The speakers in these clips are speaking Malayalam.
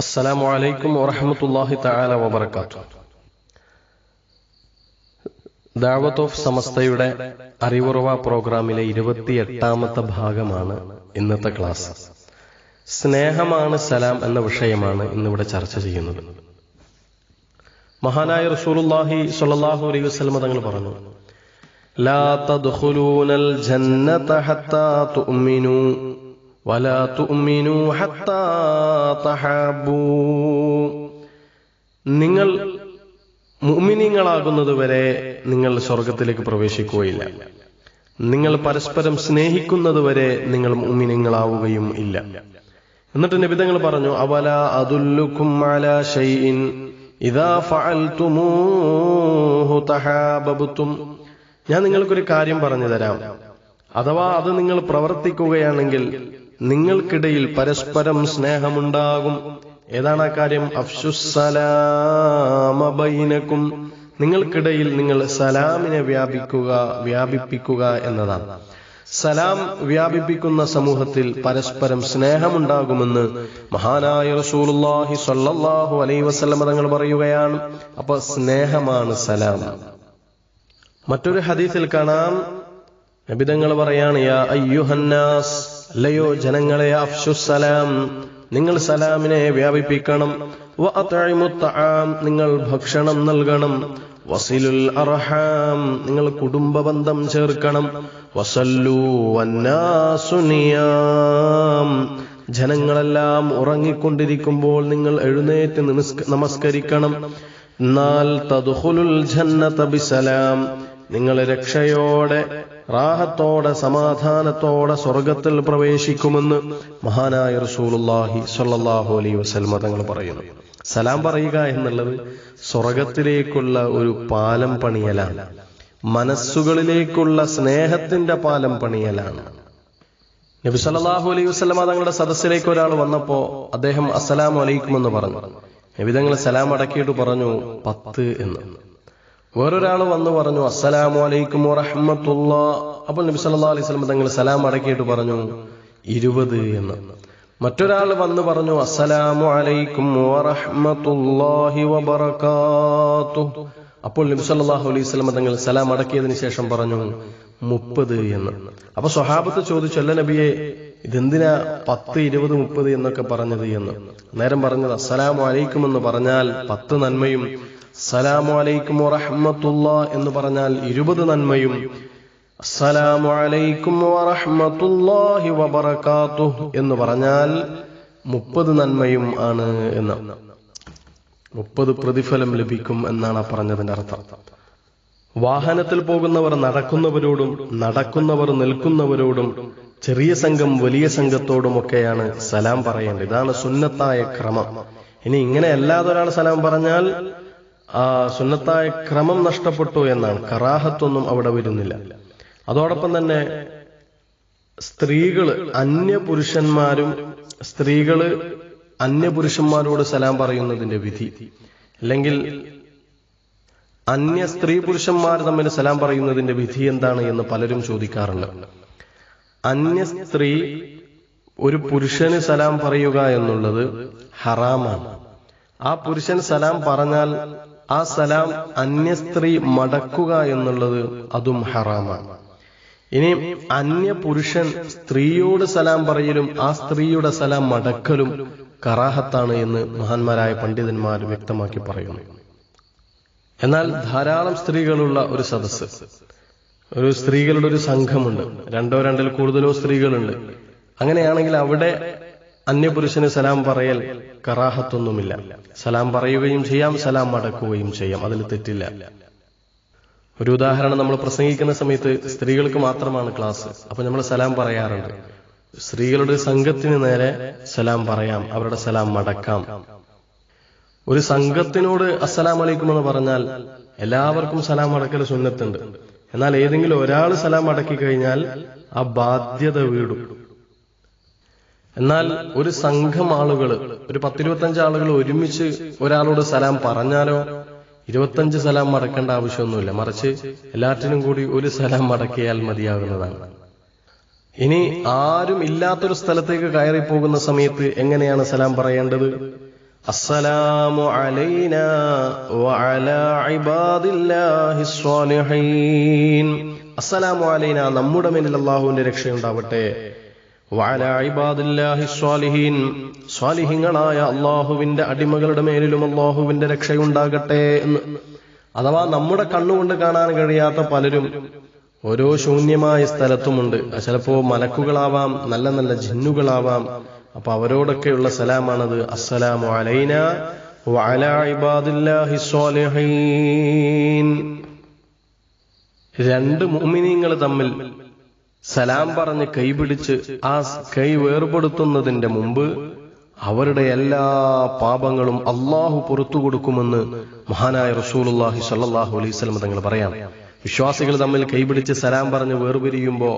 അസ്സലാമു അലൈക്കും വറഹമത്തല്ലാഹി താല വബർക്കാത്തു ദാവത്ത് ഓഫ് സമസ്തയുടെ അറിവുറവ പ്രോഗ്രാമിലെ ഇരുപത്തിയെട്ടാമത്തെ ഭാഗമാണ് ഇന്നത്തെ ക്ലാസ്. സ്നേഹമാണ് സലാം എന്ന വിഷയമാണ് ഇന്നിവിടെ ചർച്ച ചെയ്യുന്നത്. മഹാനായ റസൂലുല്ലാഹി സ്വല്ലല്ലാഹു അലൈഹി വസ്ലമ തങ്ങൾ പറഞ്ഞു ലാ തദ്ഖുലൂനൽ ജന്നത ഹത്താ തുഅ്മിനൂ. വലാ تؤمنوا حتى تحابوا നിങ്ങൾ മുഅ്മിനീങ്ങളാകുന്നത് വരെ നിങ്ങൾ സ്വർഗത്തിലേക്ക് പ്രവേശിക്കുകയില്ല. നിങ്ങൾ പരസ്പരം സ്നേഹിക്കുന്നത് വരെ നിങ്ങൾ മുഅ്മിനീങ്ങളാവുകയും ഇല്ല. എന്നിട്ട് നിബിതങ്ങൾ പറഞ്ഞു അവല അതുല്ലുക്കും അലാ ഷൈഇൻ ഇദാ ഫഅൽതുമൂഹു തഹാബബതും ഞാൻ നിങ്ങൾക്കൊരു കാര്യം പറഞ്ഞു തരാം. അഥവാ അത് നിങ്ങൾ പ്രവർത്തിക്കുകയാണെങ്കിൽ നിങ്ങൾക്കിടയിൽ പരസ്പരം സ്നേഹമുണ്ടാകും. ഏതാണ് ആ കാര്യം? അഫ്സുസലാമബൈനക്കും നിങ്ങൾക്കിടയിൽ നിങ്ങൾ സലാമിനെ വ്യാപിക്കുക വ്യാപിപ്പിക്കുക എന്നതാണ്. സലാം വ്യാപിപ്പിക്കുന്ന സമൂഹത്തിൽ പരസ്പരം സ്നേഹമുണ്ടാകുമെന്ന് മഹാനായ റസൂലുള്ളാഹി സ്വല്ലല്ലാഹു അലൈഹി വസല്ലം തങ്ങൾ പറയുകയാണ്. അപ്പൊ സ്നേഹമാണ് സലാം. മറ്റൊരു ഹദീസിൽ കാണാം. നബിതങ്ങൾ പറയാണ് യാ അയ്യുഹന്നാസ് അല്ലയോ ജനങ്ങളെ അഫ്ഷുസലാം നിങ്ങൾ സലാമിനെ വ്യാപിപ്പിക്കണം. നിങ്ങൾ ഭക്ഷണം നൽകണം. വസിലുൽ അർഹാം നിങ്ങൾ കുടുംബ ബന്ധം ചേർക്കണം. വസല്ലു വന്നാസുനിയാം ജനങ്ങളെല്ലാം ഉറങ്ങിക്കൊണ്ടിരിക്കുമ്പോൾ നിങ്ങൾ എഴുന്നേറ്റ് നമസ്കരിക്കണം. എന്നാൽ തദ്ഖുലുൽ ജന്നത ബിസലാം നിങ്ങൾ രക്ഷയോടെ റാഹത്തോടെ സമാധാനത്തോടെ സ്വർഗത്തിൽ പ്രവേശിക്കുമെന്ന് മഹാനായ റസൂലുള്ളാഹി സ്വല്ലല്ലാഹു അലൈഹി വസല്ലം തങ്ങൾ പറയുന്നു. സലാം പറയുക എന്നുള്ളത് സ്വർഗത്തിലേക്കുള്ള ഒരു പാലം പണിയലാണ്. മനസ്സുകളിലേക്കുള്ള സ്നേഹത്തിന്റെ പാലം പണിയലാണ്. നബി സല്ലല്ലാഹു അലൈഹി വസ്ലമ തങ്ങളുടെ സദസ്സിലേക്ക് ഒരാൾ വന്നപ്പോ അദ്ദേഹം അസ്സലാമു അലൈക്കും എന്ന് പറഞ്ഞു. നബി തങ്ങൾ സലാം അടക്കിയിട്ട് പറഞ്ഞു പത്ത് എന്ന്. വേറൊരാൾ വന്ന് പറഞ്ഞു അസ്സലാമു അലൈക്കും വറഹ്മത്തുള്ള. അപ്പോൾ നബി സല്ലാ അലൈഹി സ്വലം തങ്ങൾ സലാം അടക്കിയിട്ട് പറഞ്ഞു ഇരുപത് എന്ന്. മറ്റൊരാൾ വന്ന് പറഞ്ഞു അസ്സലാമു അലൈക്കും വറഹ്മത്തുള്ളാഹി വബറകാത്തു. അപ്പോൾ നബി സല്ലാഹു അലൈഹി സ്വലം തങ്ങൾ സലാം അടക്കിയതിന് ശേഷം പറഞ്ഞു മുപ്പത് എന്ന്. അപ്പൊ സ്വഹാബത്ത് ചോദിച്ചു അല്ല നബിയെ ഇതെന്തിനാ പത്ത് ഇരുപത് മുപ്പത് എന്നൊക്കെ പറഞ്ഞത് എന്ന്? നേരം പറഞ്ഞത് അസ്സലാമു അലൈക്കും എന്ന് പറഞ്ഞാൽ പത്ത് നന്മയും സലാമു അലൈക്കും വറഹമ്മത്തുള്ള എന്ന് പറഞ്ഞാൽ ഇരുപത് നന്മയും അസ്സലാമു അലൈക്കും വറഹ്മത്തുള്ളാഹി വബറകാത്തു എന്ന് പറഞ്ഞാൽ മുപ്പത് നന്മയും ആണ് എന്ന്. മുപ്പത് പ്രതിഫലം ലഭിക്കും എന്നാണ് പറഞ്ഞതിന്റെ അർത്ഥം. വാഹനത്തിൽ പോകുന്നവർ നടക്കുന്നവരോടും നടക്കുന്നവർ നിൽക്കുന്നവരോടും ചെറിയ സംഘം വലിയ സംഘത്തോടുമൊക്കെയാണ് സലാം പറയേണ്ടത്. ഇതാണ് സുന്നത്തായ ക്രമം. ഇനി ഇങ്ങനെ അല്ലാതെ ഒരാൾ സലാം പറഞ്ഞാൽ ആ സുന്നത്തായ ക്രമം നഷ്ടപ്പെട്ടു എന്നാണ്. കറാഹത്തൊന്നും അവിടെ വരുന്നില്ല. അതോടൊപ്പം തന്നെ സ്ത്രീകൾ അന്യ പുരുഷന്മാരും സ്ത്രീകൾ അന്യ പുരുഷന്മാരോട് സലാം പറയുന്നതിന്റെ വിധി. അല്ലെങ്കിൽ അന്യ സ്ത്രീ പുരുഷന്മാർ തമ്മിൽ സലാം പറയുന്നതിന്റെ വിധി എന്താണ് എന്ന് പലരും ചോദിക്കാറുണ്ട്. അന്യ സ്ത്രീ ഒരു പുരുഷന് സലാം പറയുക എന്നുള്ളത് ഹറാമാണ്. ആ പുരുഷൻ സലാം പറഞ്ഞാൽ ആ സലാം അന്യ സ്ത്രീ മടക്കുക എന്നുള്ളത് അതും ഹറാമാണ്. ഇനി അന്യ പുരുഷൻ സ്ത്രീയോട് സലാം പറയലും ആ സ്ത്രീയുടെ സലാം മടക്കലും കറാഹത്താണ് എന്ന് മഹാന്മാരായ പണ്ഡിതന്മാർ വ്യക്തമാക്കി പറയുന്നു. എന്നാൽ ധാരാളം സ്ത്രീകളുള്ള ഒരു സദസ്സ് ഒരു സ്ത്രീകളുടെ ഒരു സംഘമുണ്ട്. രണ്ടോ രണ്ടിൽ കൂടുതലോ സ്ത്രീകളുണ്ട്. അങ്ങനെയാണെങ്കിൽ അവിടെ അന്യപുരുഷന് സലാം പറയൽ കറാഹത്തൊന്നുമില്ല. സലാം പറയുകയും ചെയ്യാം സലാം മടക്കുകയും ചെയ്യാം. അതിൽ തെറ്റില്ല. ഒരു ഉദാഹരണം നമ്മൾ പ്രസംഗിക്കുന്ന സമയത്ത് സ്ത്രീകൾക്ക് മാത്രമാണ് ക്ലാസ്. അപ്പൊ നമ്മൾ സലാം പറയാറുണ്ട്. സ്ത്രീകളുടെ സംഘത്തിന് നേരെ സലാം പറയാം അവരുടെ സലാം മടക്കാം. ഒരു സംഘത്തിനോട് അസ്സലാം അലൈക്കും എന്ന് പറഞ്ഞാൽ എല്ലാവർക്കും സലാം മടക്കൽ സുന്നത്തുണ്ട്. എന്നാൽ ഏതെങ്കിലും ഒരാൾ സലാം അടക്കി കഴിഞ്ഞാൽ ആ ബാധ്യത വീടും. എന്നാൽ ഒരു സംഘം ആളുകൾ ഒരു പത്തിരുപത്തഞ്ച് ആളുകൾ ഒരുമിച്ച് ഒരാളോട് സലാം പറഞ്ഞാലോ ഇരുപത്തഞ്ച് സലാം മടക്കേണ്ട ആവശ്യമൊന്നുമില്ല. മറിച്ച് എല്ലാറ്റിനും കൂടി ഒരു സലാം മടക്കിയാൽ മതിയാകുന്നതാണ്. ഇനി ആരും ഇല്ലാത്തൊരു സ്ഥലത്തേക്ക് കയറി പോകുന്ന സമയത്ത് എങ്ങനെയാണ് സലാം പറയേണ്ടത്? السلام علينا وعلى عباد الله الصالحين السلام علينا നമ്മുടെ മേലിൽ അള്ളാഹുവിന്റെ രക്ഷയുണ്ടാവട്ടെ വഅല ഇബാദില്ലാഹി സ്വാലിഹീൻ സ്വാലിഹിങ്ങളായ അള്ളാഹുവിന്റെ അടിമകളുടെ മേലിലും അള്ളാഹുവിന്റെ രക്ഷയുണ്ടാകട്ടെ എന്ന് അഥവാ നമ്മുടെ കണ്ണുകൊണ്ട് കാണാൻ കഴിയാത്ത പലരും ഓരോ ശൂന്യമായ സ്ഥലത്തുമുണ്ട് ചിലപ്പോ മലക്കുകളാവാം നല്ല നല്ല ജിന്നുകളാവാം അപ്പൊ അവരോടൊക്കെയുള്ള സലാമാണത്. അസ്സലാമു അലൈന ഇബാദില്ലാഹി സ്വാലിഹീൻ. രണ്ട് മുഅ്മിനീങ്ങൾ തമ്മിൽ സലാം പറഞ്ഞ് കൈപിടിച്ച് ആ കൈ വേർപെടുത്തുന്നതിന്റെ മുമ്പ് അവരുടെ എല്ലാ പാപങ്ങളും അള്ളാഹു പുറത്തു കൊടുക്കുമെന്ന് മഹാനായ റസൂലുള്ളാഹി സ്വല്ലല്ലാഹു അലൈഹി തങ്ങൾ പറയാം. വിശ്വാസികൾ തമ്മിൽ കൈപിടിച്ച് സലാം പറഞ്ഞ് വേർപിരിയുമ്പോ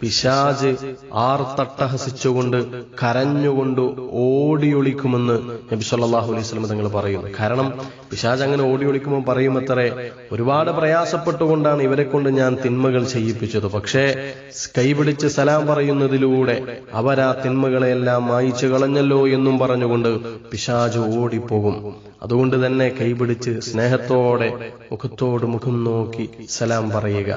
പിശാജ് ആർത്തട്ടഹസിച്ചുകൊണ്ട് കരഞ്ഞുകൊണ്ട് ഓടിയൊളിക്കുമെന്ന് നബി സല്ലാഹു അലൈഹി സ്വലം തങ്ങൾ പറയുന്നു. കാരണം പിശാജ് അങ്ങനെ ഓടിയൊളിക്കുമ്പോൾ പറയുമത്രേ ഒരുപാട് പ്രയാസപ്പെട്ടുകൊണ്ടാണ് ഇവരെ കൊണ്ട് ഞാൻ തിന്മകൾ ചെയ്യിപ്പിച്ചത്. പക്ഷേ കൈപിടിച്ച് സലാം പറയുന്നതിലൂടെ അവരാ തിന്മകളെല്ലാം മായിച്ചു കളഞ്ഞല്ലോ എന്നും പറഞ്ഞുകൊണ്ട് പിശാജ് ഓടിപ്പോകും. അതുകൊണ്ട് തന്നെ കൈപിടിച്ച് സ്നേഹത്തോടെ മുഖത്തോട് മുഖം നോക്കി സലാം പറയുക.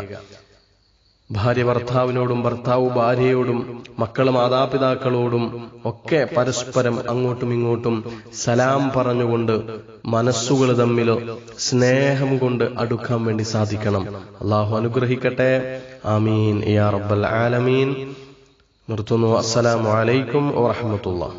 ഭാര്യ ഭർത്താവിനോടും ഭർത്താവ് ഭാര്യയോടും മക്കൾ മാതാപിതാക്കളോടും ഒക്കെ പരസ്പരം അങ്ങോട്ടും ഇങ്ങോട്ടും സലാം പറഞ്ഞുകൊണ്ട് മനസ്സുകൾ തമ്മിലോ സ്നേഹം കൊണ്ട് അടുക്കാൻ വേണ്ടി സാധിക്കണം. അള്ളാഹു അനുഗ്രഹിക്കട്ടെ. ആമീൻ. യാ റബ്ബൽ ആലമീൻ. നിർത്തുന്നു. അസ്സലാമു അലൈക്കും വറഹമത്തുള്ള